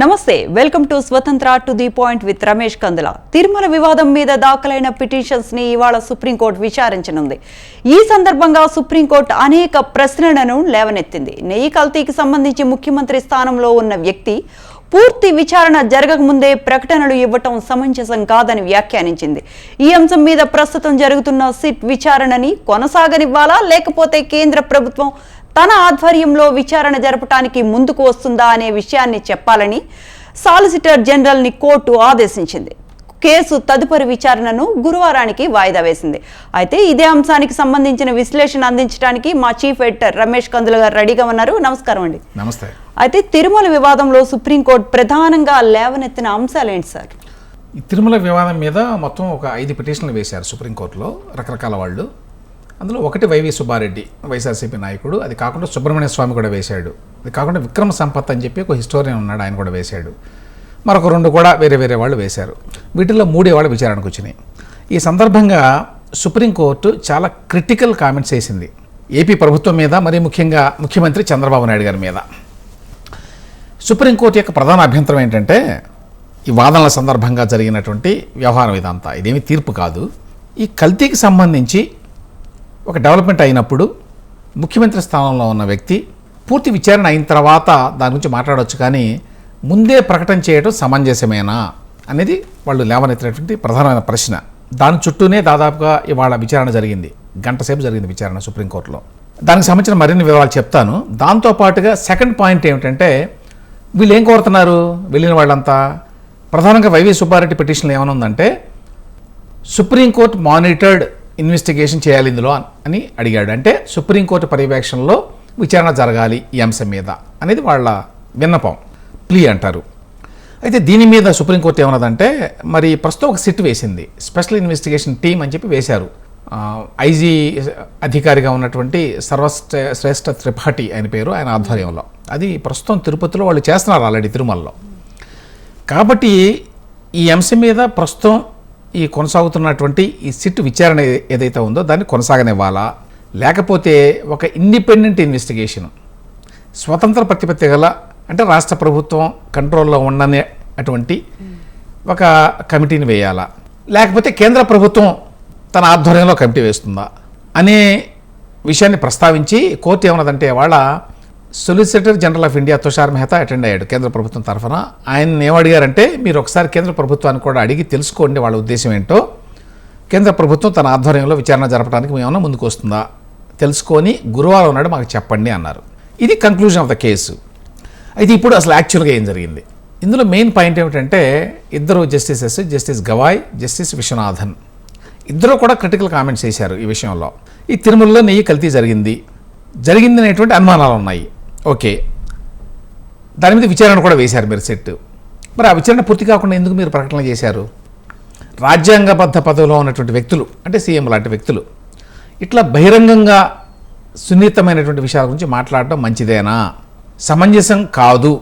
నమస్తే welcome to Swatantra to the point with Ramesh Kandula. Tirumala వివాదం మీద దాఖలైన పిటిషన్స్ని ఇవాళ సుప్రీంకోర్టు విచారించనుంది. ఈ సందర్భంగా సుప్రీంకోర్టు అనేక ప్రశ్నలను లేవనెత్తింది. నెయ్యి కల్తీకి సంబంధించి ముఖ్యమంత్రి స్థానంలో ఉన్న వ్యక్తి పూర్తి విచారణ జరగకముందే ప్రకటనలు ఇవ్వటం సమంజసం కాదని వ్యాఖ్యానించింది. ఈ అంశం మీద ప్రస్తుతం జరుగుతున్న సిట్ విచారణని కొనసాగనివ్వాలా లేకపోతే కేంద్ర ప్రభుత్వం తన ఆధ్వర్యంలో విచారణ జరపటానికి ముందుకు వస్తుందా అనే విషయాన్ని చెప్పాలని సాలిసిటర్ జనరల్ని కోర్టు ఆదేశించింది. కేసు తదుపరి విచారణను గురువారానికి వాయిదా వేసింది. అయితే ఇదే అంశానికి సంబంధించిన విశ్లేషణ అందించడానికి మా చీఫ్ ఎడిటర్ రమేష్ కందుల గారు రెడీగా ఉన్నారు. నమస్కారం అండి. నమస్తే. అయితే తిరుమల వివాదంలో సుప్రీంకోర్టు ప్రధానంగా లేవనెత్తిన అంశాలేంటి సార్? ఈ తిరుమల వివాదం మీద మొత్తం ఒక ఐదు పిటిషన్లు వేశారు సుప్రీంకోర్టులో రకరకాల వాళ్ళు. అందులో ఒకటి వైవి సుబ్బారెడ్డి వైఎస్ఆర్సీపీ నాయకుడు. అది కాకుండా సుబ్రహ్మణ్య స్వామి కూడా వేశాడు. అది కాకుండా విక్రమ సంపత్ అని చెప్పి ఒక హిస్టోరియన్ ఉన్నాడు ఆయన కూడా వేశాడు. మరొక రెండు కూడా వేరే వేరే వాళ్ళు వేశారు. వీటిల్లో మూడే వాళ్ళు విచారణకు వచ్చినాయి. ఈ సందర్భంగా సుప్రీంకోర్టు చాలా క్రిటికల్ కామెంట్స్ వేసింది. ఏపీ ప్రభుత్వం మీద మరీ ముఖ్యంగా ముఖ్యమంత్రి చంద్రబాబు నాయుడు గారి మీద. సుప్రీంకోర్టు యొక్క ప్రధాన అభ్యంతరం ఏంటంటే ఈ వాదనల సందర్భంగా జరిగినటువంటి వ్యవహారం ఇదంతా. ఇదేమి తీర్పు కాదు. ఈ కల్తీకి సంబంధించి ఒక డెవలప్మెంట్ అయినప్పుడు ముఖ్యమంత్రి స్థానంలో ఉన్న వ్యక్తి పూర్తి విచారణ అయిన తర్వాత దాని గురించి మాట్లాడవచ్చు కానీ ముందే ప్రకటన చేయడం సమంజసమేనా అనేది వాళ్ళు లేవనెత్తినటువంటి ప్రధానమైన ప్రశ్న. దాని చుట్టూనే దాదాపుగా ఇవాళ విచారణ జరిగింది. గంట సేపు జరిగింది విచారణ సుప్రీంకోర్టులో దానికి సంబంధించిన మరిన్ని వివరాలు చెప్తాను. దాంతోపాటుగా సెకండ్ పాయింట్ ఏమిటంటే వీళ్ళు ఏం కోరుతున్నారు? వెళ్ళిన వాళ్ళంతా? ప్రధానంగా వైవి సుబ్బారెడ్డి పిటిషన్లో ఏమైనా ఉందంటే సుప్రీంకోర్టు మానిటర్డ్ ఇన్వెస్టిగేషన్ చేయాలి ఇందులో అని అడిగాడు. అంటే సుప్రీంకోర్టు పర్యవేక్షణలో విచారణ జరగాలి ఈ అంశం మీద అనేది వాళ్ళ విన్నపం. ప్లీ అంటారు. అయితే దీని మీద సుప్రీంకోర్టు ఏమన్నదంటే మరి ప్రస్తుతం ఒక సిట్ వేసింది. స్పెషల్ ఇన్వెస్టిగేషన్ టీం అని చెప్పి వేశారు. ఐజీ అధికారిగా ఉన్నటువంటి సర్వశ్రే శ్రేష్ఠ త్రిపాఠి ఆయన పేరు ఆయన ఆధ్వర్యంలో. అది ప్రస్తుతం తిరుపతిలో వాళ్ళు చేస్తున్నారు ఆల్రెడీ తిరుమలలో. కాబట్టి ఈ అంశం మీద ప్రస్తుతం ఈ కొనసాగుతున్నటువంటి ఈ సిట్ విచారణ ఏదైతే ఉందో దాన్ని కొనసాగనివ్వాలా? లేకపోతే ఒక ఇండిపెండెంట్ ఇన్వెస్టిగేషన్ స్వతంత్ర ప్రతిపత్తి గల అంటే రాష్ట్ర ప్రభుత్వం కంట్రోల్లో ఉండని అటువంటి ఒక కమిటీని వేయాలా? లేకపోతే కేంద్ర ప్రభుత్వం తన ఆధ్వర్యంలో కమిటీ వేస్తుందా? అనే విషయాన్ని ప్రస్తావించి కోర్టు ఏమన్నదంటే వాళ్ళ solicitor general of India Tushar Mehta attend అయ్యాడు కేంద్ర ప్రభుత్వం తరఫున. ఆయన ఏమడిగారంటే మీరు ఒకసారి కేంద్ర ప్రభుత్వాన్ని కూడా అడిగి తెలుసుకోండి వాళ్ళ ఉద్దేశం ఏంటో. కేంద్ర ప్రభుత్వం తన ఆధ్వర్యంలో విచారణ జరపడానికి మేమన్నా ముందుకు వస్తుందా? తెలుసుకొని గురువారం నాడు మాకు చెప్పండి అన్నారు. ఇది కంక్లూజన్ ఆఫ్ ద కేసు అయితే ఇప్పుడు అసలు యాక్చువల్గా ఏం జరిగింది? ఇందులో మెయిన్ పాయింట్ ఏమిటంటే ఇద్దరు justices justice Gavai justice Viswanathan. ఇద్దరు కూడా క్రిటికల్ కామెంట్స్ చేశారు ఈ విషయంలో. ఈ తిరుమలలో నెయ్యి కల్తీ జరిగింది. జరిగింది అనేటువంటి అనుమానాలు ఉన్నాయి ఓకే. దాని మీద విచారణ కూడా వేశారు మీరు సెట్. మరి ఆ విచారణ పూర్తి కాకుండా ఎందుకు మీరు ప్రకటన చేశారు? రాజ్యాంగబద్ధ పదవిలో ఉన్నటువంటి వ్యక్తులు అంటే సీఎం లాంటి వ్యక్తులు ఇట్లా బహిరంగంగా సున్నితమైనటువంటి విషయాల గురించి మాట్లాడటం మంచిదేనా? సమంజసం కాదు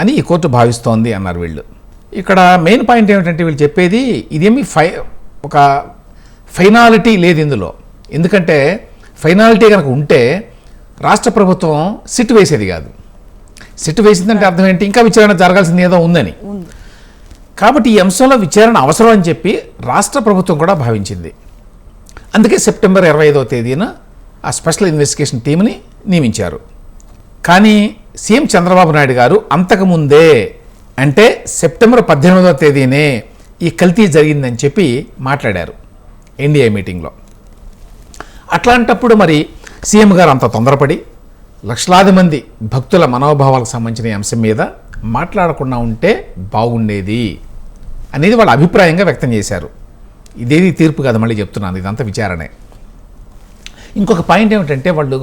అని ఈ కోర్టు భావిస్తోంది అన్నారు వీళ్ళు. ఇక్కడ మెయిన్ పాయింట్ ఏమిటంటే వీళ్ళు చెప్పేది ఇదేమి ఫై ఒక ఫైనాలిటీ లేదు ఇందులో. ఎందుకంటే ఫైనాలిటీ కనుక ఉంటే రాష్ట్ర ప్రభుత్వం సిట్ వేసేది కాదు. సిట్ వేసిందంటే అర్థం ఏంటి? ఇంకా విచారణ జరగాల్సింది ఏదో ఉందని. కాబట్టి ఈ అంశంలో విచారణ అవసరం అని చెప్పి రాష్ట్ర ప్రభుత్వం కూడా భావించింది. అందుకే సెప్టెంబర్ ఇరవై ఐదవ తేదీన ఆ స్పెషల్ ఇన్వెస్టిగేషన్ టీంని నియమించారు. కానీ సీఎం చంద్రబాబు నాయుడు గారు అంతకుముందే అంటే సెప్టెంబర్ పద్దెనిమిదవ తేదీనే ఈ కల్తీ జరిగిందని చెప్పి మాట్లాడారు. ఎన్డీఏ మీటింగ్లో. అట్లాంటప్పుడు మరి సీఎం గారు అంత తొందరపడి లక్షలాది మంది భక్తుల మనోభావాలకు సంబంధించిన అంశం మీద మాట్లాడకుండా ఉంటే బాగుండేది అనేది వాళ్ళ అభిప్రాయంగా వ్యక్తం చేశారు. ఇదేది తీర్పు కాదు మళ్ళీ చెప్తున్నాను ఇదంతా విచారణే. ఇంకొక పాయింట్ ఏమిటంటే వాళ్ళు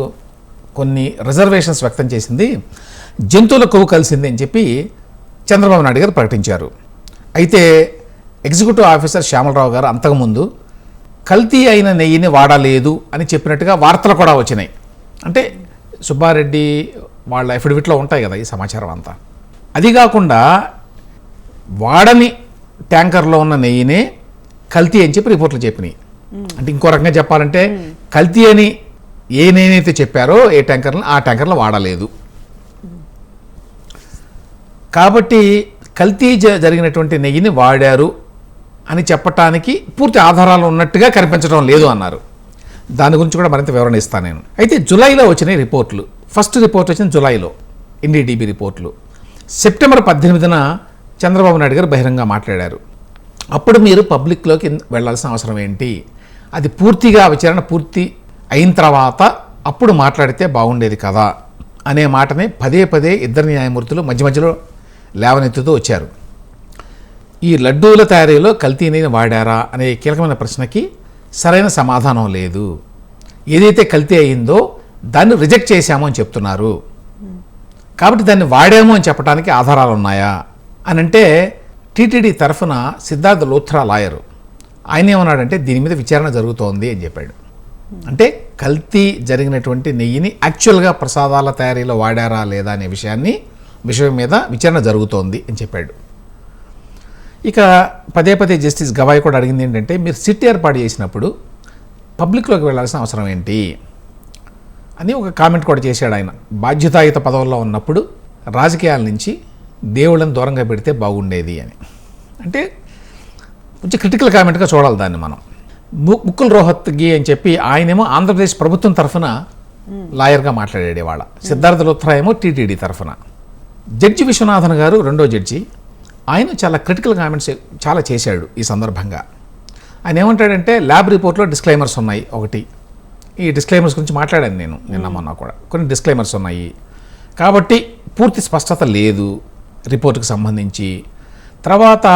కొన్ని రిజర్వేషన్స్ వ్యక్తం చేసింది జంతువుల కొవ్వు కలిసింది అని చెప్పి చంద్రబాబు నాయుడు గారు ప్రకటించారు. అయితే ఎగ్జిక్యూటివ్ ఆఫీసర్ శ్యామలరావు గారు అంతకుముందు కల్తీ అయిన నెయ్యిని వాడలేదు అని చెప్పినట్టుగా వార్తలు కూడా వచ్చినాయి. అంటే సుబ్బారెడ్డి వాళ్ళ ఎఫిడవిట్లో ఉంటాయి కదా ఈ సమాచారం అంతా. అది కాకుండా వాడని ట్యాంకర్లో ఉన్న నెయ్యినే కల్తీ అని చెప్పి రిపోర్ట్లు చెప్పినాయి. అంటే ఇంకో రకంగా చెప్పాలంటే కల్తీ అని ఏ నెయ్యి అయితే చెప్పారో ఏ ట్యాంకర్లు ఆ ట్యాంకర్లో వాడలేదు. కాబట్టి కల్తీ జ- జరిగినటువంటి నెయ్యిని వాడారు అని చెప్పటానికి పూర్తి ఆధారాలు ఉన్నట్టుగా కనిపించడం లేదు అన్నారు. దాని గురించి కూడా మరింత వివరణ ఇస్తాను నేను. అయితే జూలైలో వచ్చిన రిపోర్ట్లు. ఫస్ట్ రిపోర్ట్ వచ్చిన జూలైలో ఎన్డీడీబీ రిపోర్ట్లు. సెప్టెంబర్ పద్దెనిమిదిన చంద్రబాబు నాయుడు గారు బహిరంగ మాట్లాడారు. అప్పుడు మీరు పబ్లిక్లోకి వెళ్ళాల్సిన వెళ్ళాల్సిన అవసరం ఏంటి? అది పూర్తిగా విచారణ పూర్తి అయిన తర్వాత అప్పుడు మాట్లాడితే బాగుండేది కదా? అనే మాటని పదే పదే ఇద్దరు న్యాయమూర్తులు మధ్య మధ్యలో లేవనెత్తుతూ వచ్చారు. ఈ లడ్డూల తయారీలో కల్తీ నెయ్యిని వాడారా అనే కీలకమైన ప్రశ్నకి సరైన సమాధానం లేదు. ఏదైతే కల్తీ అయిందో దాన్ని రిజెక్ట్ చేశాము అని చెప్తున్నారు. కాబట్టి దాన్ని వాడాము అని చెప్పడానికి ఆధారాలు ఉన్నాయా? అని అంటే టీటీడీ తరఫున సిద్ధార్థ లోథ్రా లాయరు ఆయన ఏమన్నాడంటే దీని మీద విచారణ జరుగుతోంది అని చెప్పాడు. అంటే కల్తీ జరిగినటువంటి నెయ్యిని యాక్చువల్గా ప్రసాదాల తయారీలో వాడారా లేదా అనే విషయాన్ని విషయం మీద విచారణ జరుగుతోంది అని చెప్పాడు. ఇక పదే పదే జస్టిస్ గవాయ్ కూడా అడిగింది ఏంటంటే మీరు సిట్ ఏర్పాటు చేసినప్పుడు పబ్లిక్లోకి వెళ్ళాల్సిన అవసరం ఏంటి? అని ఒక కామెంట్ కూడా చేశాడు ఆయన. బాధ్యతాయుత పదవుల్లో ఉన్నప్పుడు రాజకీయాల నుంచి దేవుళ్ళని దూరంగా పెడితే బాగుండేది అని. అంటే కొంచెం క్రిటికల్ కామెంట్గా చూడాలి దాన్ని మనం. ము- ముకుల్ రోహత్గి అని చెప్పి ఆయనేమో ఆంధ్రప్రదేశ్ ప్రభుత్వం తరఫున లాయర్గా మాట్లాడాడు సిద్ధార్థ లుత్రా ఏమో టీటీడీ తరఫున. జడ్జి విశ్వనాథన్ గారు రెండో జడ్జి ఆయన చాలా క్రిటికల్ కామెంట్స్ చాలా చేశాడు ఈ సందర్భంగా. ఆయన ఏమంటాడంటే ల్యాబ్ రిపోర్ట్లో డిస్క్లైమర్స్ ఉన్నాయి. ఒకటి. ఈ డిస్క్లైమర్స్ గురించి మాట్లాడాను నేను నిన్న మొన్న కూడా. కొన్ని డిస్క్లైమర్స్ ఉన్నాయి. కాబట్టి పూర్తి స్పష్టత లేదు రిపోర్ట్కి సంబంధించి. తర్వాత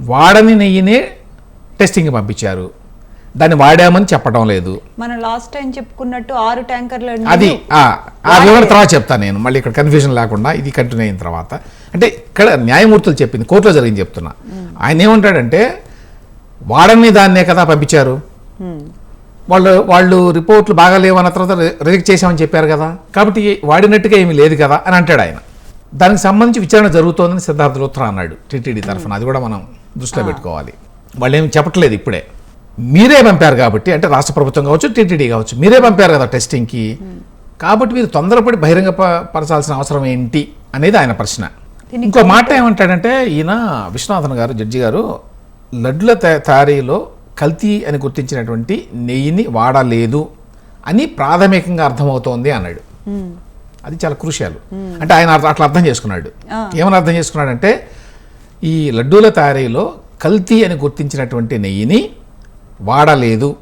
వాడని నెయ్యినే టెస్టింగ్కి పంపించారు. దాన్ని వాడామని చెప్పడం లేదు. మనం లాస్ట్ టైం చెప్పుకున్నట్టు ఆరు ట్యాంకర్ల అది ఆ వివరణ తర్వాత చెప్తాను నేను. మళ్ళీ ఇక్కడ కన్ఫ్యూజన్ లేకుండా ఇది కంటిన్యూ అయిన తర్వాత. అంటే ఇక్కడ న్యాయమూర్తులు చెప్పింది కోర్టులో జరిగింది చెప్తున్నా. ఆయన ఏమంటాడంటే వాడని దాన్నే కదా పంపించారు. వాళ్ళు వాళ్ళు రిపోర్ట్లు బాగా లేవన్న తర్వాత రిజెక్ట్ చేశామని చెప్పారు కదా. కాబట్టి వాడినట్టుగా ఏమీ లేదు కదా అని అంటాడు ఆయన. దానికి సంబంధించి విచారణ జరుగుతోందని సిద్ధార్థ లుత్రా అన్నాడు టీటీడీ తరఫున. అది కూడా మనం దృష్టిలో పెట్టుకోవాలి. వాళ్ళు ఏమి చెప్పట్లేదు ఇప్పుడే. మీరే పంపారు కాబట్టి అంటే రాష్ట్ర ప్రభుత్వం కావచ్చు టీటీడీ కావచ్చు మీరే పంపారు కదా టెస్టింగ్కి. కాబట్టి మీరు తొందరపడి బహిరంగ పరచాల్సిన అవసరం ఏంటి అనేది ఆయన ప్రశ్న. ఇంకో మాట ఏమంటాడంటే ఈయన విశ్వనాథన్ గారు జడ్జి గారు లడ్ల తయ- తయారీలో కల్తీ అని గుర్తించినటువంటి నెయ్యిని వాడలేదు అని ప్రాథమికంగా అర్థమవుతోంది అన్నాడు. అది చాలా క్రూషియల్. అంటే ఆయన అట్లా- అర్థం చేసుకున్నాడు. ఏమని అర్థం చేసుకున్నాడంటే ఈ లడ్డూల తయారీలో కల్తీ అని గుర్తించినటువంటి నెయ్యిని వాడలేదు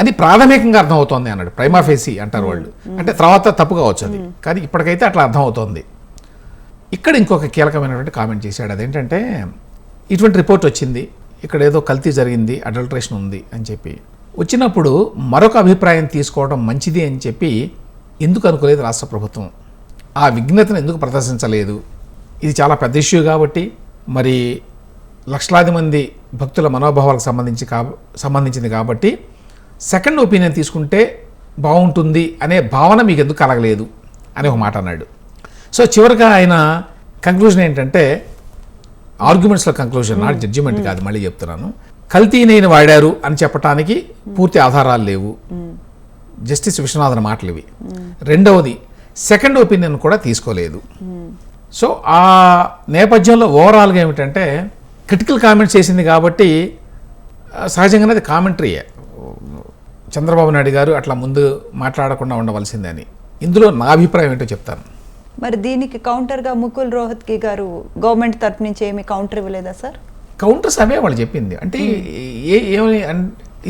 అది ప్రాథమికంగా అర్థమవుతోంది అన్నాడు. ప్రైమాఫేసి అంటారు వాళ్ళు. అంటే తర్వాత తప్పు కావచ్చు అది. కానీ ఇప్పటికైతే అట్లా అర్థమవుతోంది. ఇక్కడ ఇంకొక కీలకమైనటువంటి కామెంట్ చేశాడు. అదేంటంటే ఇటువంటి రిపోర్ట్ వచ్చింది. ఇక్కడ ఏదో కల్తీ జరిగింది అడల్ట్రేషన్ ఉంది అని చెప్పి. వచ్చినప్పుడు మరొక అభిప్రాయం తీసుకోవడం మంచిది అని చెప్పి ఎందుకు అనుకోలేదు రాష్ట్ర ప్రభుత్వం? ఆ విఘ్నతను ఎందుకు ప్రదర్శించలేదు? ఇది చాలా పెద్ద ఇష్యూ కాబట్టి మరి లక్షలాది మంది భక్తుల మనోభావాలకు సంబంధించి కా సంబంధించింది కాబట్టి సెకండ్ ఒపీనియన్ తీసుకుంటే బాగుంటుంది అనే భావన మీకు ఎందుకు కలగలేదు? అని ఒక మాట అన్నాడు. సో చివరిగా ఆయన కంక్లూజన్ ఏంటంటే ఆర్గ్యుమెంట్స్లో కంక్లూజన్ నాట్ జడ్జిమెంట్ కాదు మళ్ళీ చెప్తున్నాను. కల్తీ నేను వాడారు అని చెప్పడానికి పూర్తి ఆధారాలు లేవు. జస్టిస్ విశ్వనాథన్ మాటలు ఇవి. రెండవది సెకండ్ ఒపీనియన్ కూడా తీసుకోలేదు. సో ఆ నేపథ్యంలో ఓవరాల్గా ఏమిటంటే క్రిటికల్ కామెంట్స్ చేసింది కాబట్టి సహజంగానే అది కామెంటరీయే చంద్రబాబు నాయుడు గారు అట్లా ముందు మాట్లాడకుండా ఉండవలసిందని. ఇందులో నా అభిప్రాయం ఏంటో చెప్తాను. మరి దీనికి కౌంటర్గా ముకుల్ రోహత్కి గారు గవర్నమెంట్ తరపు నుంచి ఏమి కౌంటర్ ఇవ్వలేదా సార్ కౌంటర్స్ అవే వాళ్ళు చెప్పింది. అంటే ఏ ఏమని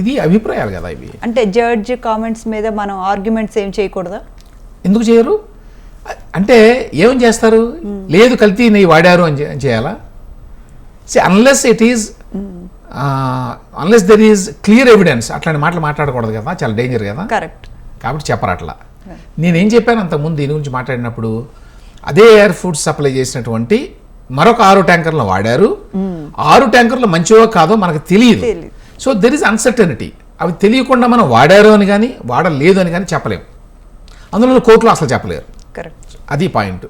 ఇది అభిప్రాయాలు కదా ఇవి. అంటే జడ్జ్ కామెంట్స్ మీద మనం ఆర్గ్యుమెంట్స్ ఏం చేయకూడదా? ఎందుకు చేయరు? అంటే ఏం చేస్తారు? లేదు కల్తీ నెయ్యి వాడారు అని చేయాలా? See unless it is unless there is clear evidence అట్లాంటి మాటలు మాట్లాడకూడదు కదా చాలా డేంజర్ కదా? కరెక్ట్ కాబట్టి చెప్పరు అట్లా. నేనేం చెప్పాను అంతకుముందు దీని గురించి మాట్లాడినప్పుడు అదే ఎయిర్ ఫుడ్ సప్లై చేసినటువంటి మరొక ఆరు ట్యాంకర్లు వాడారు. ఆరు ట్యాంకర్లు మంచివో కాదో మనకు తెలియదు. సో దెర్ ఇస్ అన్సర్టనిటీ అవి తెలియకుండా మనం వాడారు అని కానీ వాడలేదు అని కానీ చెప్పలేము. అందులో కోర్టులో అసలు చెప్పలేరు. కరెక్ట్ అది పాయింట్.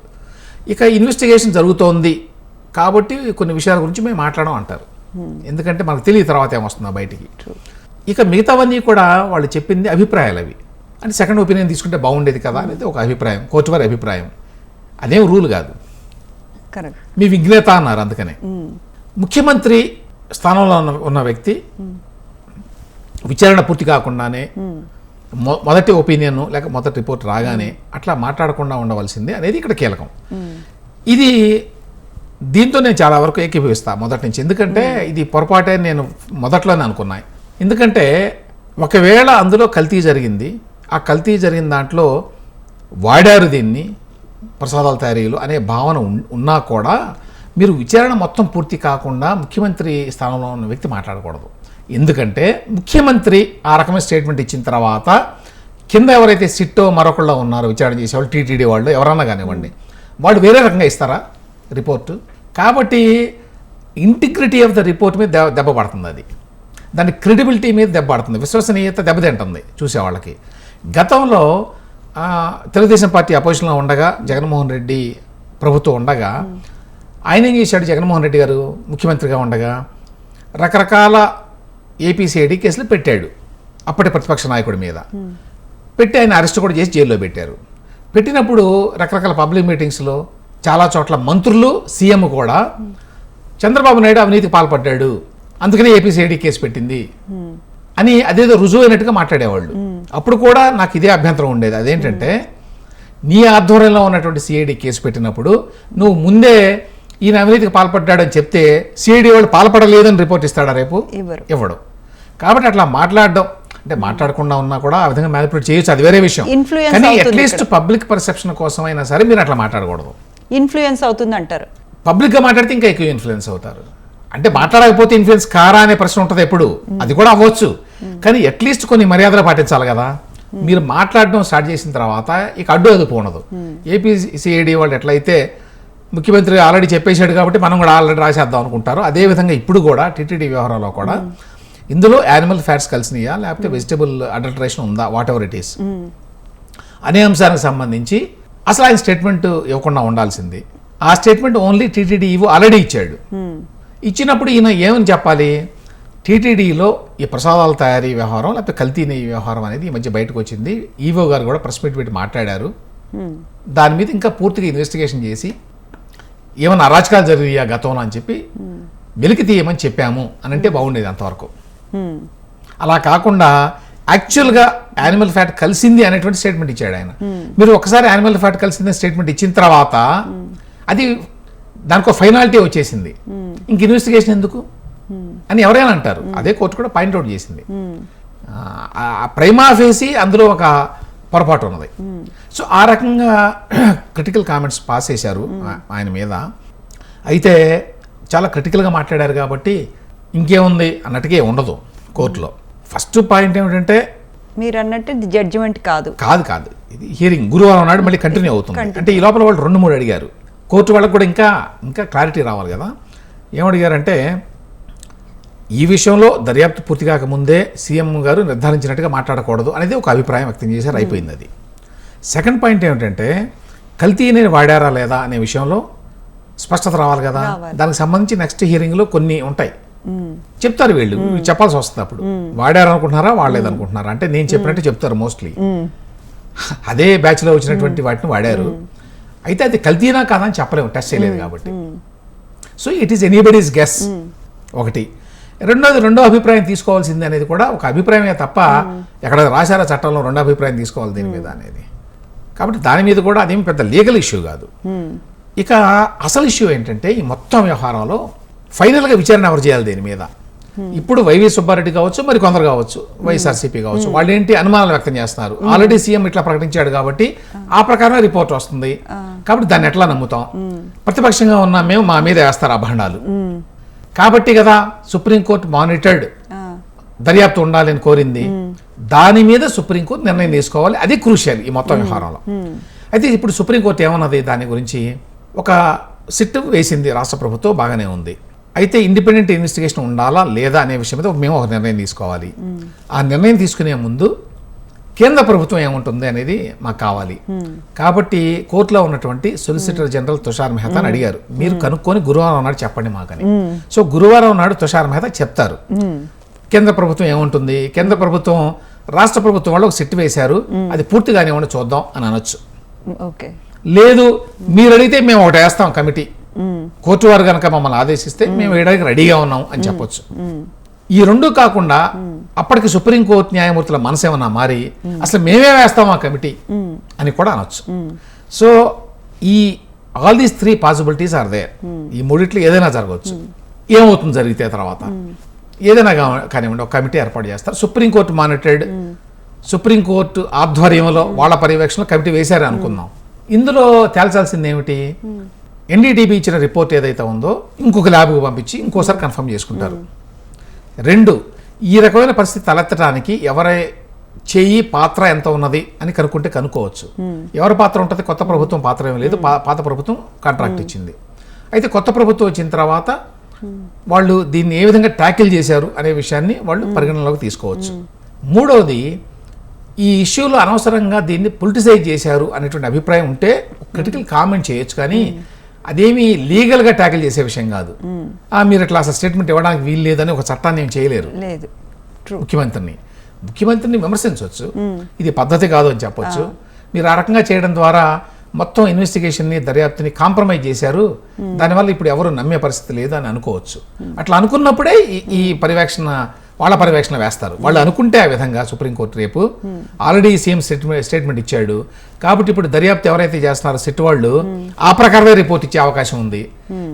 ఇక ఇన్వెస్టిగేషన్ జరుగుతోంది. కాబట్టి కొన్ని విషయాల గురించి మేము మాట్లాడడం అంటారు. ఎందుకంటే మనకు తెలియదు తర్వాత ఏమొస్తుందో బయటికి. ఇక మిగతావన్నీ కూడా వాళ్ళు చెప్పింది అభిప్రాయాలు అవి అంటే సెకండ్ ఒపీనియన్ తీసుకుంటే బాగుండేది కదా అనేది ఒక అభిప్రాయం కోర్టు వారి అభిప్రాయం. అదేం రూల్ కాదు. మీ విఘ్నేత అన్నారు అందుకనే. ముఖ్యమంత్రి స్థానంలో ఉన్న ఉన్న వ్యక్తి విచారణ పూర్తి కాకుండానే మొ- మొదటి ఒపీనియన్ లేక మొదటి రిపోర్ట్ రాగానే అట్లా మాట్లాడకుండా ఉండవలసింది అనేది ఇక్కడ కీలకం. ఇది దీంతో నేను చాలా వరకు ఏకీభవిస్తా మొదటి నుంచి. ఎందుకంటే ఇది పొరపాటే నేను మొదట్లోనే అనుకున్నా. ఎందుకంటే ఒకవేళ అందులో కల్తీ జరిగింది ఆ కల్తీ జరిగిన దాంట్లో వాడారు దీన్ని ప్రసాదాల తయారీలు అనే భావన ఉన్నా కూడా మీరు విచారణ మొత్తం పూర్తి కాకుండా ముఖ్యమంత్రి స్థానంలో ఉన్న వ్యక్తి మాట్లాడకూడదు. ఎందుకంటే ముఖ్యమంత్రి ఆ రకమైన స్టేట్మెంట్ ఇచ్చిన తర్వాత కింద ఎవరైతే సిట్టో మరొకళ్ళ ఉన్నారో విచారణ చేసేవాళ్ళు టీటీడీ వాళ్ళు ఎవరన్నా కానివ్వండి వాళ్ళు వేరే రకంగా ఇస్తారా రిపోర్టు? కాబట్టి ఇంటిగ్రిటీ ఆఫ్ ద రిపోర్ట్ మీద దెబ్బ దెబ్బ పడుతుంది అది. దాని క్రెడిబిలిటీ మీద దెబ్బ పడుతుంది. విశ్వసనీయత దెబ్బతింటుంది చూసేవాళ్ళకి. గతంలో తెలుగుదేశం పార్టీ అపోజిషన్లో ఉండగా జగన్మోహన్ రెడ్డి ప్రభుత్వం ఉండగా ఆయన ఏం చేశాడు? జగన్మోహన్ రెడ్డి గారు ముఖ్యమంత్రిగా ఉండగా రకరకాల ఏపీసీఐడి కేసులు పెట్టాడు అప్పటి ప్రతిపక్ష నాయకుడి మీద. పెట్టి ఆయన అరెస్ట్ కూడా చేసి జైల్లో పెట్టారు. పెట్టినప్పుడు రకరకాల పబ్లిక్ మీటింగ్స్లో చాలా చోట్ల మంత్రులు సీఎం కూడా చంద్రబాబు నాయుడు అవినీతికి పాల్పడ్డాడు. అందుకనే ఏపీసీఐడి కేసు పెట్టింది. అని అదేదో రుజువు అయినట్టుగా మాట్లాడేవాళ్ళు అప్పుడు కూడా నాకు ఇదే అభ్యంతరం ఉండేది. అదేంటంటే నీ ఆధ్వర్యంలో ఉన్నటువంటి సిఐడి కేసు పెట్టినప్పుడు నువ్వు ముందే ఈయన అవినీతికి పాల్పడ్డాడని చెప్తే సిఐడి వాళ్ళు పాల్పడలేదని రిపోర్ట్ ఇస్తాడా రేపు? ఇవ్వడు. కాబట్టి అట్లా మాట్లాడడం అంటే మాట్లాడకుండా ఉన్నా కూడా ఆ విధంగా మ్యానిపులేట్ చేయొచ్చు అది వేరే విషయం. కానీ అట్లీస్ట్ పబ్లిక్ పర్సెప్షన్ కోసం అయినా సరే మీరు అట్లా మాట్లాడకూడదు. ఇన్ఫ్లుయెన్స్ అవుతుంది అంటారు పబ్లిక్గా మాట్లాడితే ఇంకా ఎక్కువ ఇన్ఫ్లుయెన్స్ అవుతారు. అంటే మాట్లాడకపోతే ఇన్ఫ్లుయెన్స్ కారా అనే ప్రశ్న ఉంటుంది ఎప్పుడు? అది కూడా అవ్వచ్చు. కానీ అట్లీస్ట్ కొన్ని మర్యాదలు పాటించాలి కదా. మీరు మాట్లాడడం స్టార్ట్ చేసిన తర్వాత ఇక అడ్డు అదుపు ఉండదు. ఏపీసీఐడి వాళ్ళు ఎట్లయితే ముఖ్యమంత్రి ఆల్రెడీ చెప్పేశాడు కాబట్టి మనం కూడా ఆల్రెడీ రాసేద్దాం అనుకుంటారు అదే విధంగా ఇప్పుడు కూడా టీటీడీ వ్యవహారంలో కూడా ఇందులో యానిమల్ ఫ్యాట్స్ కలిసినాయా లేకపోతే వెజిటబుల్ అడల్టరేషన్ ఉందా? వాట్ ఎవర్ ఇట్ ఈస్ అనే అంశానికి సంబంధించి అసలు ఆయన స్టేట్మెంట్ ఇవ్వకుండా ఉండాల్సింది. ఆ స్టేట్మెంట్ ఓన్లీ టీటీడీ ఆల్రెడీ ఇచ్చాడు. ఇచ్చినప్పుడు ఈయన ఏమని చెప్పాలి? టీటీడీలో ఈ ప్రసాదాల తయారీ వ్యవహారం లేకపోతే కల్తీ నెయ్యి వ్యవహారం అనేది ఈ మధ్య బయటకు వచ్చింది. ఈవో గారు కూడా ప్రెస్ మీట్ పెట్టి మాట్లాడారు. దాని మీద ఇంకా పూర్తిగా ఇన్వెస్టిగేషన్ చేసి ఏమైనా అరాచకాలు జరిగాయా గతంలో అని చెప్పి వెలికి తీయమని చెప్పాము అని అంటే బాగుండేది అంతవరకు. అలా కాకుండా యాక్చువల్గా యానిమల్ ఫ్యాట్ కలిసింది అనేటువంటి స్టేట్మెంట్ ఇచ్చాడు ఆయన. మీరు ఒకసారి యానిమల్ ఫ్యాట్ కలిసింది స్టేట్మెంట్ ఇచ్చిన తర్వాత అది దానికి ఒక ఫైనాలిటీ వచ్చేసింది. ఇంక ఇన్వెస్టిగేషన్ ఎందుకు? అని ఎవరైనా అంటారు. అదే కోర్టు కూడా పాయింట్అవుట్ చేసింది. ఆ ప్రైమా ఫేసి అందులో ఒక పొరపాటు ఉన్నది. సో ఆ రకంగా క్రిటికల్ కామెంట్స్ పాస్ చేశారు ఆయన మీద. అయితే చాలా క్రిటికల్గా మాట్లాడారు కాబట్టి ఇంకేముంది అన్నట్టుగా ఉండదు కోర్టులో. ఫస్ట్ పాయింట్ ఏమిటంటే మీరు అన్నట్టు ఇది జడ్జిమెంట్ కాదు. కాదు కాదు. ఇది హియరింగ్ గురువారం నాడు మళ్ళీ కంటిన్యూ అవుతుంది. అంటే ఈ లోపల వాళ్ళు రెండు మూడు అడిగారు. కోర్టు వాళ్ళకి కూడా ఇంకా ఇంకా క్లారిటీ రావాలి కదా. ఏమడిగారంటే ఈ విషయంలో దర్యాప్తు పూర్తి కాకముందే సీఎం గారు నిర్ధారించినట్టుగా మాట్లాడకూడదు అనేది ఒక అభిప్రాయం వ్యక్తం చేశారు అయిపోయింది అది. సెకండ్ పాయింట్ ఏమిటంటే కల్తీ అనేది వాడారా లేదా అనే విషయంలో స్పష్టత రావాలి కదా. దానికి సంబంధించి నెక్స్ట్ హియరింగ్లో కొన్ని ఉంటాయి. చెప్తారు వీళ్ళు చెప్పాల్సి వస్తుంది అప్పుడు. వాడారు అనుకుంటున్నారా వాడలేదు అనుకుంటున్నారా అంటే నేను చెప్పినట్టు చెప్తారు మోస్ట్లీ అదే బ్యాచ్లో వచ్చినటువంటి వాటిని వాడారు. అయితే అది కల్తీనా కాదా అని చెప్పలేము టెస్ట్ చేయలేదు కాబట్టి. So it is anybody's guess ఒకటి. రెండోది రెండో అభిప్రాయం తీసుకోవాల్సింది అనేది కూడా ఒక అభిప్రాయమే తప్ప ఎక్కడ రాశారా చట్టంలో రెండో అభిప్రాయం తీసుకోవాలి దీని మీద అనేది. కాబట్టి దాని మీద కూడా అదేమి పెద్ద లీగల్ ఇష్యూ కాదు. ఇక అసలు ఇష్యూ ఏంటంటే ఈ మొత్తం వ్యవహారంలో ఫైనల్గా విచారణ ఎవరు చేయాలి దీని మీద? ఇప్పుడు వైవి సుబ్బారెడ్డి కావచ్చు మరి కొందరు కావచ్చు వైఎస్ఆర్సీపీ కావచ్చు వాళ్ళు ఏంటి అనుమానాలు వ్యక్తం చేస్తున్నారు. ఆల్రెడీ సీఎం ఇట్లా ప్రకటించాడు కాబట్టి ఆ. ప్రకారమే రిపోర్ట్ వస్తుంది. కాబట్టి దాన్ని ఎట్లా నమ్ముతాం? ప్రతిపక్షంగా ఉన్న మేము మా మీద వేస్తారు అభండాలు కాబట్టి కదా సుప్రీంకోర్టు మానిటర్డ్ దర్యాప్తు ఉండాలని కోరింది. దాని మీద సుప్రీంకోర్టు నిర్ణయం తీసుకోవాలి. అది క్రూషియల్ ఈ మొత్తం వ్యవహారంలో. అయితే ఇప్పుడు సుప్రీంకోర్టు ఏమన్నది? దాని గురించి ఒక సిట్ వేసింది రాష్ట్ర ప్రభుత్వం బాగానే ఉంది. అయితే ఇండిపెండెంట్ ఇన్వెస్టిగేషన్ ఉండాలా లేదా అనే విషయం మీద మేము ఒక నిర్ణయం తీసుకోవాలి. ఆ నిర్ణయం తీసుకునే ముందు కేంద్ర ప్రభుత్వం ఏముంటుంది అనేది మాకు కావాలి. కాబట్టి కోర్టులో ఉన్నటువంటి సొలిసిటర్ జనరల్ తుషార్ మెహతా అని అడిగారు. మీరు కనుక్కొని గురువారం నాడు చెప్పండి మాకని. సో గురువారం నాడు తుషార్ మెహతా చెప్తారు. కేంద్ర ప్రభుత్వం ఏముంటుంది? కేంద్ర ప్రభుత్వం రాష్ట్ర ప్రభుత్వం వాళ్ళు ఒక సిట్ వేశారు. అది పూర్తిగానే ఉండి చూద్దాం అని అనొచ్చు. ఓకే. లేదు మీరు అడిగితే మేము ఒకటి వేస్తాం కమిటీ. కోర్టు వారు కనుక మమ్మల్ని ఆదేశిస్తే మేము. వేయడానికి రెడీగా ఉన్నాం అని చెప్పొచ్చు. ఈ రెండు కాకుండా అప్పటికి సుప్రీంకోర్టు న్యాయమూర్తుల మనసు ఏమన్నా మారి అసలు మేమే వేస్తాం ఆ కమిటీ అని కూడా అనొచ్చు. సో ఈ all these three possibilities are there. ఈ మూడిట్లో ఏదైనా జరగవచ్చు ఏమవుతుంది జరిగితే తర్వాత? ఏదైనా కానివ్వండి ఒక కమిటీ ఏర్పాటు చేస్తారు. సుప్రీంకోర్టు మానిటెడ్ సుప్రీంకోర్టు ఆధ్వర్యంలో వాళ్ళ పర్యవేక్షణలో కమిటీ వేశారు అనుకుందాం. ఇందులో తేల్చాల్సింది ఏమిటి ఎన్డీటీబీ ఇచ్చిన రిపోర్ట్ ఏదైతే ఉందో ఇంకొక ల్యాబ్కు పంపించి ఇంకోసారి కన్ఫర్మ్ చేసుకుంటారు. రెండు ఈ రకమైన పరిస్థితి తలెత్తడానికి ఎవరి చెయ్యి పాత్ర ఎంత ఉన్నది అని కనుక్కుంటే కనుక్కోవచ్చు. ఎవరి పాత్ర ఉంటుంది? కొత్త ప్రభుత్వం పాత్ర ఏమీ లేదు. పా- పాత ప్రభుత్వం కాంట్రాక్ట్ ఇచ్చింది. అయితే కొత్త ప్రభుత్వం వచ్చిన తర్వాత వాళ్ళు దీన్ని ఏ విధంగా ట్యాకిల్ చేశారు అనే విషయాన్ని వాళ్ళు పరిగణనలోకి తీసుకోవచ్చు. మూడవది ఈ ఇష్యూలో అనవసరంగా దీన్ని పొలిటిసైజ్ చేశారు అనేటువంటి అభిప్రాయం ఉంటే క్రిటికల్ కామెంట్ చేయొచ్చు కానీ అదేమి లీగల్గా ట్యాకిల్ చేసే విషయం కాదు. మీరు ఇట్లా అసలు స్టేట్మెంట్ ఇవ్వడానికి వీలు లేదని ఒక చట్టాన్ని ఏం చేయలేరు. లేదు. ముఖ్యమంత్రిని. ముఖ్యమంత్రిని విమర్శించవచ్చు. ఇది పద్ధతి కాదు అని చెప్పొచ్చు. మీరు ఆ రకంగా చేయడం ద్వారా మొత్తం ఇన్వెస్టిగేషన్ని దర్యాప్తుని కాంప్రమైజ్ చేశారు. దానివల్ల ఇప్పుడు ఎవరు నమ్మే పరిస్థితి లేదు అని అనుకోవచ్చు. అట్లా అనుకున్నప్పుడే ఈ పర్యవేక్షణ వాళ్ళ పర్యవేక్షణ వేస్తారు. వాళ్ళు అనుకుంటే ఆ విధంగా సుప్రీంకోర్టు రేపు ఆల్రెడీ సీఎం స్టేట్మెంట్ స్టేట్మెంట్ ఇచ్చాడు. కాబట్టి ఇప్పుడు దర్యాప్తు ఎవరైతే చేస్తున్నారో సిట్ వాళ్ళు ఆ ప్రకారమే రిపోర్ట్ ఇచ్చే అవకాశం ఉంది.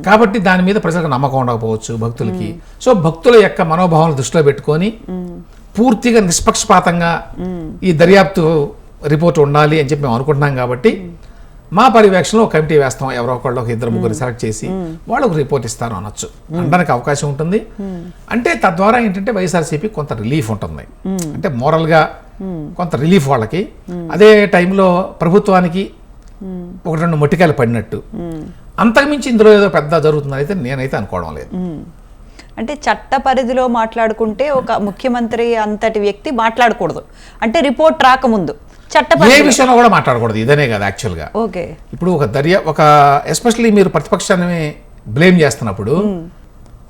కాబట్టి దాని మీద ప్రజలకు నమ్మకం ఉండకపోవచ్చు భక్తులకి. సో భక్తుల యొక్క మనోభావాలను దృష్టిలో పెట్టుకొని పూర్తిగా నిష్పక్షపాతంగా ఈ దర్యాప్తు రిపోర్ట్ ఉండాలి అని చెప్పి మేము అనుకుంటున్నాం కాబట్టి మా పర్యవేక్షణలో ఒక కమిటీ వేస్తాం. ఎవరో ఒకళ్ళు ఒక ఇద్దరు ముగ్గురు సెలెక్ట్ చేసి వాళ్ళకు రిపోర్ట్ ఇస్తారు అనొచ్చు. అనడానికి అవకాశం ఉంటుంది. అంటే తద్వారా ఏంటంటే వైఎస్ఆర్సీపీ కొంత రిలీఫ్ ఉంటుంది. అంటే మోరల్గా కొంత రిలీఫ్ వాళ్ళకి. అదే టైంలో ప్రభుత్వానికి ఒక రెండు మొట్టికాయలు పడినట్టు. అంతకుమించి ఇందులో ఏదో పెద్ద జరుగుతుందని అయితే నేనైతే అనుకోవడం లేదు. అంటే చట్ట పరిధిలో మాట్లాడుకుంటే ఒక ముఖ్యమంత్రి అంతటి వ్యక్తి మాట్లాడకూడదు. అంటే రిపోర్ట్ రాకముందు. చట్ట ఏ విషయంలో కూడా మాట్లాడకూడదు. ఇదనే కదా యాక్చువల్గా. ఓకే. ఇప్పుడు ఒక దర్యా ఒక ఎస్పెషల్లీ మీరు ప్రతిపక్షాన్ని బ్లేమ్ చేస్తున్నప్పుడు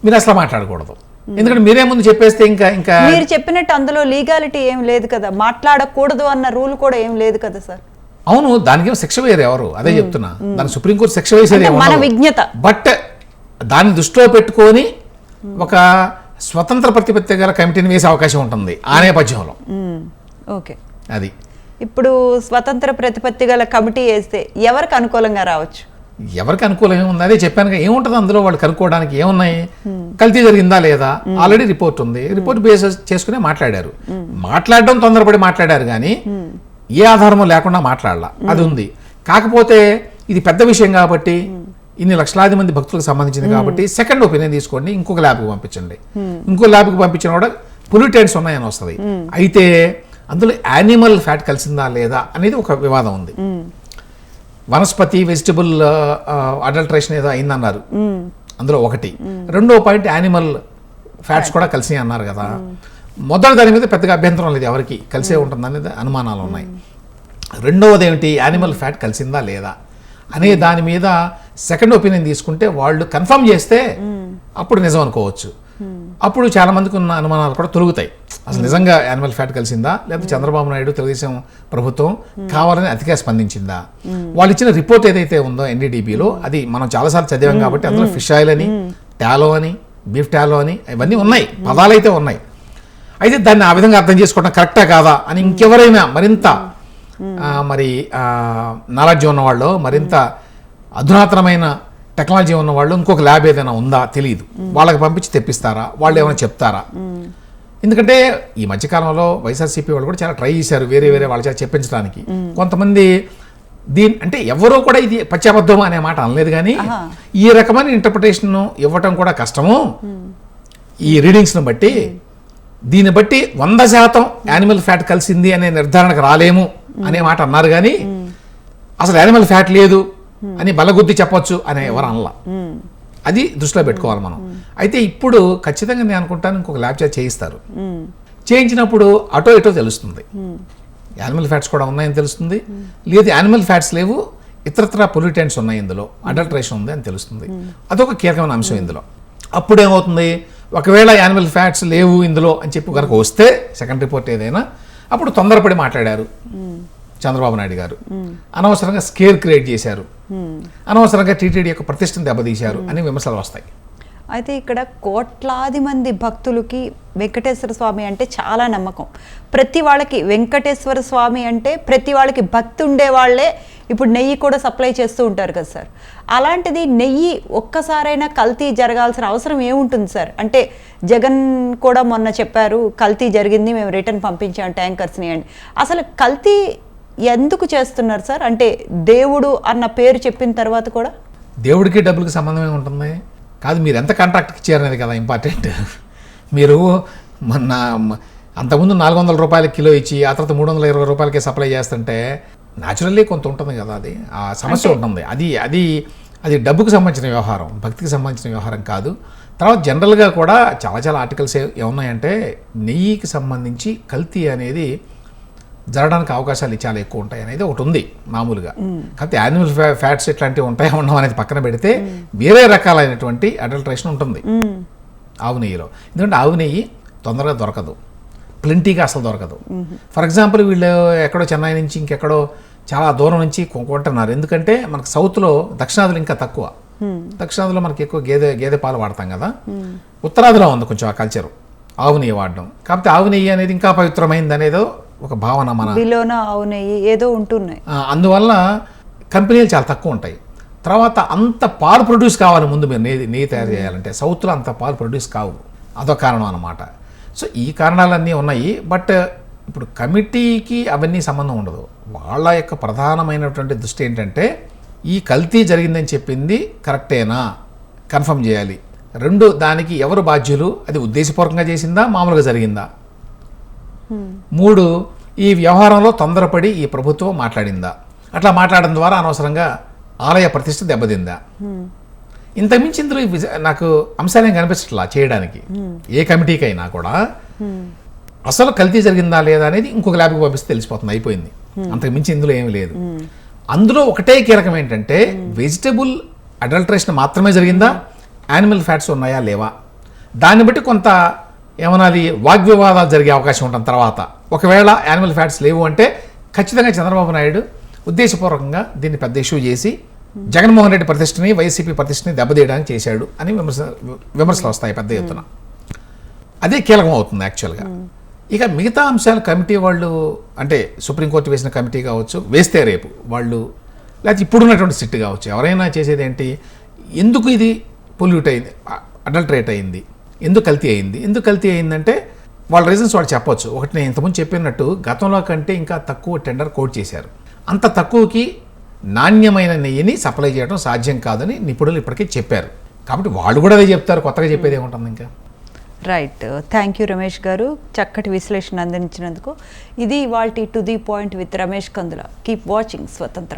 మీరు అసలు మాట్లాడకూడదు. ఎందుకంటే మీరే ముందు చెప్పేస్తే ఇంకా ఇంకా మీరు చెప్పినట్టు అందులో లీగాలిటీ ఏం లేదు కదా. మాట్లాడకూడదు అన్న రూల్ కూడా ఏం లేదు కదా సార్. అవును దానికి శిక్ష వేరు ఎవరు. అదే చెప్తున్నా. దానికి సుప్రీంకోర్టు శిక్ష వేసేది మన విజ్ఞత. బట్ దాన్ని దృష్టిలో పెట్టుకొని ఒక స్వతంత్ర ప్రతిపత్తి గల కమిటీని వేసే అవకాశం ఉంటుంది ఆ నేపథ్యంలో. ఓకే. అది. ఇప్పుడు స్వతంత్ర ప్రతిపత్తి గల కమిటీ వేస్తే ఎవరికి అనుకూలంగా రావచ్చు? ఎవరికి అనుకూలం ఏముంది అదే చెప్పాను ఏముంటుంది అందులో వాళ్ళు కనుక్కోవడానికి? ఏమున్నాయి? కల్తీ జరిగిందా లేదా? ఆల్రెడీ రిపోర్ట్ ఉంది. రిపోర్ట్ బేస్ చేసుకునే మాట్లాడారు. మాట్లాడడం తొందరపడి మాట్లాడారు కానీ ఏ ఆధారము లేకుండా మాట్లాడాల. అది ఉంది. కాకపోతే ఇది పెద్ద విషయం కాబట్టి ఇన్ని లక్షలాది మంది భక్తులకు సంబంధించింది కాబట్టి సెకండ్ ఒపీనియన్ తీసుకోండి ఇంకొక ల్యాబ్కి పంపించండి. ఇంకో ల్యాబ్కి పంపించిన కూడా పొల్యూటెంట్స్ ఉన్నాయని వస్తుంది. అయితే అందులో యానిమల్ ఫ్యాట్ కలిసిందా లేదా అనేది ఒక వివాదం ఉంది. వనస్పతి వెజిటబుల్ అడల్ట్రేషన్ ఏదో అయిందన్నారు. అందులో ఒకటి. రెండో పాయింట్ యానిమల్ ఫ్యాట్స్ కూడా కలిసి అన్నారు కదా. మొదటి దాని మీద పెద్దగా అభ్యంతరం లేదు ఎవరికి. కలిసే ఉంటుంది అనేది అనుమానాలు ఉన్నాయి. రెండవది ఏమిటి? యానిమల్ ఫ్యాట్ కలిసిందా లేదా? అనే దాని మీద సెకండ్ ఒపీనియన్ తీసుకుంటే వాళ్ళు కన్ఫర్మ్ చేస్తే అప్పుడు నిజం అనుకోవచ్చు. అప్పుడు చాలా మందికి ఉన్న అనుమానాలు కూడా తొలుగుతాయి. అసలు నిజంగా యానిమల్ ఫ్యాట్ కలిసిందా? లేకపోతే చంద్రబాబు నాయుడు తెలుగుదేశం ప్రభుత్వం కావాలని అతిగా స్పందించిందా? వాళ్ళు ఇచ్చిన రిపోర్ట్ ఏదైతే ఉందో ఎన్డీడీబీలో అది మనం చాలాసార్లు చదివాం కాబట్టి అందులో ఫిష్ ఆయిల్ అని టాలో అని బీఫ్ టాలో అని ఇవన్నీ ఉన్నాయి. పదాలు అయితే ఉన్నాయి. అయితే దాన్ని ఆ విధంగా అర్థం చేసుకోవడం కరెక్టా కాదా అని ఇంకెవరైనా మరింత మరి నాలెడ్జ్ ఉన్నవాళ్ళు మరింత అధునాతనమైన టెక్నాలజీ ఉన్నవాళ్ళు ఇంకొక ల్యాబ్ ఏదైనా ఉందా తెలియదు వాళ్ళకి పంపించి తెప్పిస్తారా? వాళ్ళు ఏమైనా చెప్తారా? ఎందుకంటే ఈ మధ్యకాలంలో వైఎస్ఆర్సీపీ వాళ్ళు కూడా చాలా ట్రై చేశారు వేరే వేరే వాళ్ళ చేత చెప్పించడానికి. కొంతమంది దీని అంటే ఎవరో కూడా ఇది పశ్చాబద్ధం అనే మాట అనలేదు కానీ ఈ రకమైన ఇంటర్ప్రిటేషన్ ఇవ్వటం కూడా కష్టము. ఈ రీడింగ్స్ను బట్టి దీన్ని బట్టి వంద శాతం యానిమల్ ఫ్యాట్ కలిసింది అనే నిర్ధారణకు రాలేము. అనే మాట అన్నారు కానీ అసలు యానిమల్ ఫ్యాట్ లేదు అని బలగుద్ది చెప్పొచ్చు అనే ఎవరు అనలా. అది దృష్టిలో పెట్టుకోవాలి మనం. అయితే ఇప్పుడు ఖచ్చితంగా నేను అనుకుంటాను ఇంకొక ల్యాబ్ చేసి చేయిస్తారు. చేయించినప్పుడు అటో ఇటో తెలుస్తుంది. యానిమల్ ఫ్యాట్స్ కూడా ఉన్నాయని తెలుస్తుంది. లేదు యానిమల్ ఫ్యాట్స్ లేవు ఇతరత్ర పొల్యూటెంట్స్ ఉన్నాయి ఇందులో. అడల్ట్రేషన్ ఉంది అని తెలుస్తుంది. అదొక కీలకమైన అంశం ఇందులో. అప్పుడు ఏమవుతుంది ఒకవేళ యానిమల్ ఫ్యాట్స్ లేవు ఇందులో అని చెప్పి కనుక వస్తే సెకండ్ రిపోర్ట్ ఏదైనా అప్పుడు తొందరపడి మాట్లాడారు. చంద్రబాబు నాయుడు గారు. అనవసరంగా స్కేర్ క్రియేట్ చేశారు. అనవసరంగా టీటీడీ యొక్క ప్రతిష్టను దెబ్బతీశారు అని విమర్శలు వస్తాయి. అయితే ఇక్కడ కోట్లాది మంది భక్తులకి వెంకటేశ్వర స్వామి అంటే చాలా నమ్మకం. ప్రతి వాళ్ళకి వెంకటేశ్వర స్వామి అంటే ప్రతి వాళ్ళకి భక్తి ఉండే వాళ్ళే ఇప్పుడు నెయ్యి కూడా సప్లై చేస్తూ ఉంటారు కదా సార్. అలాంటిది నెయ్యి ఒక్కసారైనా కల్తీ జరగాల్సిన అవసరం ఏముంటుంది సార్? అంటే జగన్ కూడా మొన్న చెప్పారు కల్తీ జరిగింది మేము రిటర్న్ పంపించాం ట్యాంకర్స్ని అండి అసలు కల్తీ ఎందుకు చేస్తున్నారు సార్? అంటే దేవుడు అన్న పేరు చెప్పిన తర్వాత కూడా? దేవుడికి డబ్బులకి సంబంధం ఉంటుంది? కాదు మీరు ఎంత కాంట్రాక్ట్కి ఇచ్చారనేది కదా ఇంపార్టెంట్. మీరు మొన్న అంతకుముందు నాలుగు వందల రూపాయల కిలో ఇచ్చి ఆ తర్వాత మూడు వందల ఇరవై రూపాయలకి సప్లై చేస్తుంటే న్యాచురల్లీ కొంత ఉంటుంది కదా అది. ఆ సమస్య ఉంటుంది. అది అది అది డబ్బుకు సంబంధించిన వ్యవహారం భక్తికి సంబంధించిన వ్యవహారం కాదు. తర్వాత జనరల్గా కూడా చాలా చాలా ఆర్టికల్స్ ఏమున్నాయంటే నెయ్యికి సంబంధించి కల్తీ అనేది జరగడానికి అవకాశాలు చాలా ఎక్కువ ఉంటాయి అనేది ఒకటి ఉంది మామూలుగా. కాకపోతే యానిమల్ ఫ్యాట్స్ ఇట్లాంటివి ఉంటాయా ఉండవు అనేది పక్కన పెడితే వేరే రకాలైనటువంటి అడల్ట్రేషన్ ఉంటుంది. ఆవు నెయ్యిలో. ఎందుకంటే ఆవు నెయ్యి తొందరగా దొరకదు. ప్లెంటీగా అసలు దొరకదు. ఫర్ ఎగ్జాంపుల్ వీళ్ళు ఎక్కడో చెన్నై నుంచి ఇంకెక్కడో చాలా దూరం నుంచి కొంటున్నారు ఎందుకంటే మనకు సౌత్లో దక్షిణాదిలో ఇంకా తక్కువ. దక్షిణాదిలో మనకి ఎక్కువ గేదె గేదె పాలు వాడతాం కదా. ఉత్తరాదిలో ఉంది కొంచెం ఆ కల్చర్ ఆవు నెయ్యి వాడడం. కాకపోతే ఆవు నెయ్యి అనేది ఇంకా పవిత్రమైంది అనేదో ఒక భావన మన బిలోన ఆవు నెయ్యి ఏదో ఉంటున్నాయి. అందువల్ల కంపెనీలు చాలా తక్కువ ఉంటాయి. తర్వాత అంత పాలు ప్రొడ్యూస్ కావాలి ముందు మీరు నెయ్యి నెయ్యి తయారు చేయాలంటే సౌత్లో అంత పాలు ప్రొడ్యూస్ కావు. అదొక కారణం అన్నమాట. సో ఈ కారణాలన్నీ ఉన్నాయి. బట్ ఇప్పుడు కమిటీకి అవన్నీ సంబంధం ఉండదు. వాళ్ళ యొక్క ప్రధానమైనటువంటి దృష్టి ఏంటంటే ఈ కల్తీ జరిగిందని చెప్పింది కరెక్టేనా? కన్ఫర్మ్ చేయాలి. రెండు దానికి ఎవరు బాధ్యులు? అది ఉద్దేశపూర్వకంగా చేసిందా? మామూలుగా జరిగిందా? మూడు ఈ వ్యవహారంలో తొందరపడి ఈ ప్రభుత్వం మాట్లాడిందా? అట్లా మాట్లాడడం ద్వారా అనవసరంగా ఆలయ ప్రతిష్ట దెబ్బతిందా? ఇంతకుమించి ఇందులో నాకు అంశాలేం కనిపించట్లా చేయడానికి? ఏ కమిటీకైనా కూడా? అసలు కల్తీ జరిగిందా లేదా అనేది ఇంకొక ల్యాబ్కి పంపిస్తే తెలిసిపోతుంది అయిపోయింది. అంతకు మించి ఇందులో ఏమీ లేదు. అందులో ఒకటే కీలకం ఏంటంటే వెజిటబుల్ అడల్ట్రేషన్ మాత్రమే జరిగిందా? యానిమల్ ఫ్యాట్స్ ఉన్నాయా? లేవా? దాన్ని బట్టి కొంత ఏమనాలి వాగ్వివాదాలు జరిగే అవకాశం ఉంటుంది తర్వాత. ఒకవేళ యానిమల్ ఫ్యాట్స్ లేవు అంటే ఖచ్చితంగా చంద్రబాబు నాయుడు ఉద్దేశపూర్వకంగా దీన్ని పెద్ద ఇష్యూ చేసి జగన్మోహన్ రెడ్డి ప్రతిష్టని వైసీపీ ప్రతిష్టని దెబ్బతీయడానికి చేశాడు అని విమర్శ విమర్శలు వస్తాయి పెద్ద ఎత్తున. అదే కీలకం అవుతుంది యాక్చువల్గా ఇక మిగతా అంశాలు కమిటీ వాళ్ళు అంటే సుప్రీంకోర్టు వేసిన కమిటీ కావచ్చు వేస్తే రేపు వాళ్ళు లేకపోతే ఇప్పుడున్నటువంటి సిట్ కావచ్చు ఎవరైనా చేసేది ఏంటి? ఎందుకు ఇది పొల్యూట్ అయింది అడల్టరేట్ అయింది? ఎందుకు కల్తీ అయింది? ఎందుకు కల్తీ అయిందంటే వాళ్ళ రీజన్స్ వాళ్ళు చెప్పొచ్చు. ఒకటి నేను ఇంతకుముందు చెప్పినట్టు గతంలో కంటే ఇంకా తక్కువ టెండర్ కోట్ చేశారు. అంత తక్కువకి నాణ్యమైన నెయ్యిని సప్లై చేయడం సాధ్యం కాదని నిపుణులు ఇప్పటికే చెప్పారు. కాబట్టి వాళ్ళు కూడా అదే చెప్తారు కొత్తగా చెప్పేది ఏముంటుంది ఇంకా? రైట్ థ్యాంక్ యూ రమేష్ గారు. చక్కటి విశ్లేషణ అందించినందుకు. ఇది ఇవాల్టి to the point with Ramesh Kandula. Keep watching Swatantra.